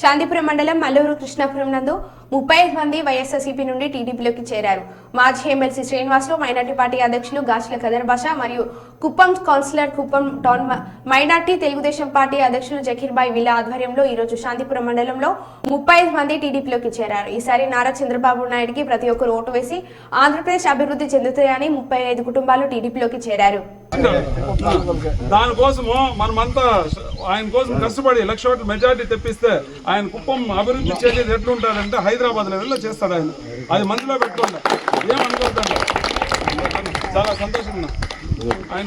శాంతిపురం మండలం మల్లూరు కృష్ణాపురం నందు ముప్పై ఐదు మంది వైఎస్ఆర్సీపీ నుండి టీడీపీలోకి చేరారు. మాజీ ఎమ్మెల్సీ శ్రీనివాసులు మైనార్టీ పార్టీ అధ్యక్షులు గాచుల కదర్ భాష మరియు Kuppam councillor Kuppam town minority Telugu Desam party అధ్యక్షులు జకీర్బాయ్ బాయ్ ఆధ్వర్యంలో ఈ రోజు శాంతిపురం మండలంలో ముప్పై ఐదు మంది టీడీపీలోకి చేరారు. ఈసారి నారా చంద్రబాబు నాయుడుకి ప్రతి ఒక్కరు ఓటు వేసి ఆంధ్రప్రదేశ్ అభివృద్ధి చెందుతాయని ముప్పై ఐదు కుటుంబాలు టీడీపీలోకి చేరారు. దానికోసము మనమంతా ఆయన కోసం కష్టపడి లక్ష ఓట్ల మెజార్టీ తెప్పిస్తే ఆయన కుప్పం అభివృద్ధి చేసేది ఎట్లుంటాడంటే హైదరాబాద్ లెవెల్లో చేస్తాడు ఆయన. అది మనసులో పెట్టుకోండి. ఏమనుకోద్దండి చాలా సంతోషంగా ఆయన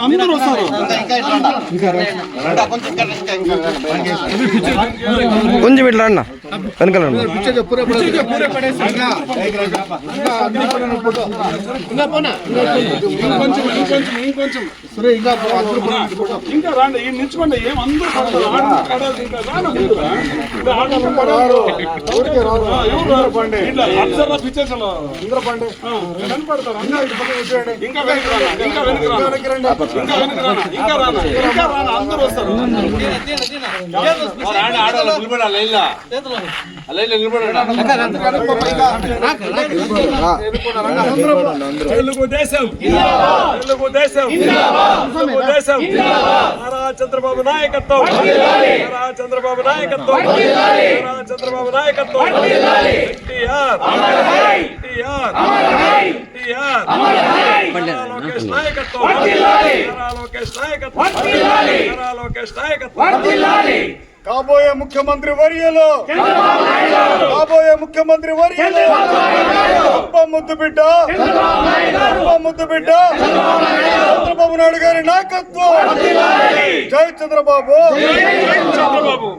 అందరూ వస్తారు కొంచెం ఇట్లా అన్న. వెనకాల ఇంకా రాండి. నిల్చుకోండి ఏం అందరూ? ఇట్లా పిక్చర్స్ కనపడతారు. ఇంకా వెనక్కి రానా? ఇంకా వెనక్కి రానా? ఇంకా వెనక్కి రానా? ఇంకా రానా? ఇంకా రానా? అందరూ వస్తారు. తెలుగుదేశం తెలుగుదేశం తెలుగుదేశం నారా చంద్రబాబు నాయకత్వం. నారా చంద్రబాబు నాయకత్వం. నారా చంద్రబాబు నాయకత్వం. ఎన్టీఆర్. ఎన్టీఆర్. ఎన్టీఆర్ నారా లోకేష్ నాయకత్వం. నారా లోకేష్ నాయకత్వం. నారా లోకేష్ నాయకత్వం. కాబోయే ముఖ్యమంత్రి వర్యులు. కాబోయే ముఖ్యమంత్రి వర్యులు. గొప్ప ముద్దు బిడ్డ. గొప్ప ముద్దు బిడ్డ. చంద్రబాబు నాయుడు. గారి నాయకత్వం. జై చంద్రబాబు. చంద్రబాబు.